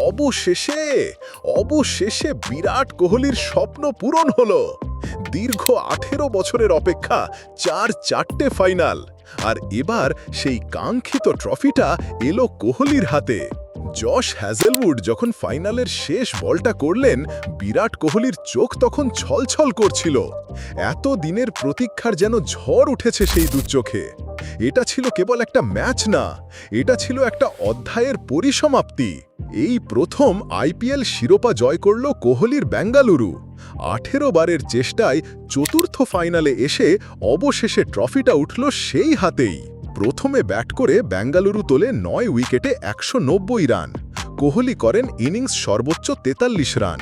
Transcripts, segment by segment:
অবশেষে অবশেষে বিরাট কোহলির স্বপ্ন পূরণ হলো। দীর্ঘ আঠেরো বছরের অপেক্ষা চার চারটে ফাইনাল। আর এবার সেই কাঙ্ক্ষিত ট্রফিটা এলো কোহলির হাতে। জশ হ্যাজেলউড যখন ফাইনালের শেষ বলটা করলেন, বিরাট কোহলির চোখ তখন ছলছল করছিল। এত দিনের প্রতীক্ষার যেন ঝড় উঠেছে সেই দু চোখে এটা ছিল কেবল একটা ম্যাচ না, এটা ছিল একটা অধ্যায়ের পরিসমাপ্তি। এই প্রথম আইপিএল শিরোপা জয় করল কোহলির বেঙ্গালুরু। আঠেরো বারের চেষ্টায় চতুর্থ ফাইনালে এসে অবশেষে ট্রফিটা উঠল সেই হাতেই। প্রথমে ব্যাট করে বেঙ্গালুরু তোলে নয় উইকেটে একশো নব্বই রান। কোহলি করেন ইনিংস সর্বোচ্চ তেতাল্লিশ রান।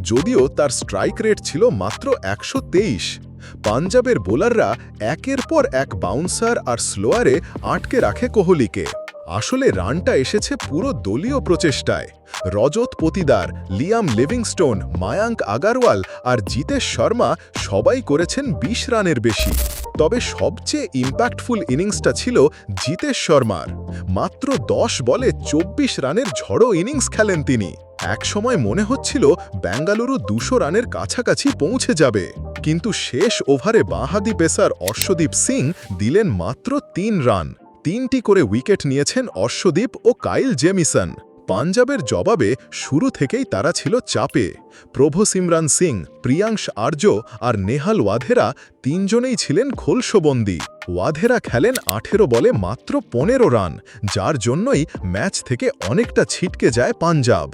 যদিও তার স্ট্রাইক রেট ছিল মাত্র একশো তেইশ। পাঞ্জাবের বোলাররা একের পর এক বাউন্সার আর স্লোয়ারে আটকে রাখে কোহলিকে। আসলে রানটা এসেছে পুরো দলীয় প্রচেষ্টায়। রজত পতিদার, লিয়াম লিভিংস্টোন, মায়াঙ্ক আগারওয়াল আর জিতেশ শর্মা সবাই করেছেন ২০ রানের বেশি। তবে সবচেয়ে ইম্প্যাক্টফুল ইনিংসটা ছিল জিতেশ শর্মার। মাত্র দশ বলে ২৪ রানের ঝড়ো ইনিংস খেলেন তিনি। একসময় মনে হচ্ছিল বেঙ্গালুরু দুশো রানের কাছাকাছি পৌঁছে যাবে। কিন্তু শেষ ওভারে বাঁহাদি পেসার অর্শদীপ সিং দিলেন মাত্র তিন রান। তিনটি করে উইকেট নিয়েছেন অর্শদীপ ও কাইল জেমিসন। পাঞ্জাবের জবাবে শুরু থেকেই তারা ছিল চাপে। প্রভু সিমরান সিং, প্রিয়াংশ আর্য আর নেহাল ওয়াধেরা তিনজনেই ছিলেন খোলসবন্দি। ওয়াধেরা খেলেন আঠেরো বলে মাত্র পনেরো রান, যার জন্যই ম্যাচ থেকে অনেকটা ছিটকে যায় পাঞ্জাব।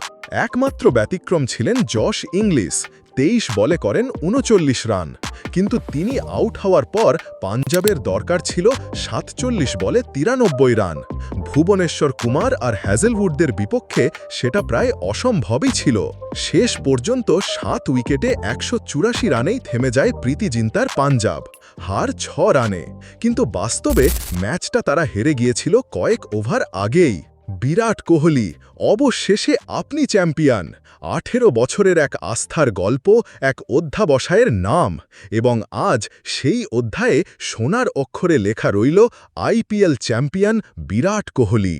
একমাত্র ব্যতিক্রম ছিলেন যশ ইংলিশ তেইশ বলে করেন উনচল্লিশ রান। কিন্তু তিনি আউট হওয়ার পর পাঞ্জাবের দরকার ছিল সাতচল্লিশ বলে তিরানব্বই রান। ভুবনেশ্বর কুমার আর হ্যাজেলউডদের বিপক্ষে সেটা প্রায় অসম্ভবই ছিল। শেষ পর্যন্ত সাত উইকেটে একশো চুরাশি রানেই থেমে যায় প্রীতি জিন্তার পাঞ্জাব। হার ছ রানে। কিন্তু বাস্তবে ম্যাচটা তারা হেরে গিয়েছিল কয়েক ওভার আগেই। বিরাট কোহলি, অবশেষে আপনি চ্যাম্পিয়ন। আঠেরো বছরের এক আস্থার গল্প, এক অধ্যাবসায়ের নাম এবং আজ সেই অধ্যায়ে সোনার অক্ষরে লেখা রইল আইপিএল চ্যাম্পিয়ন বিরাট কোহলি।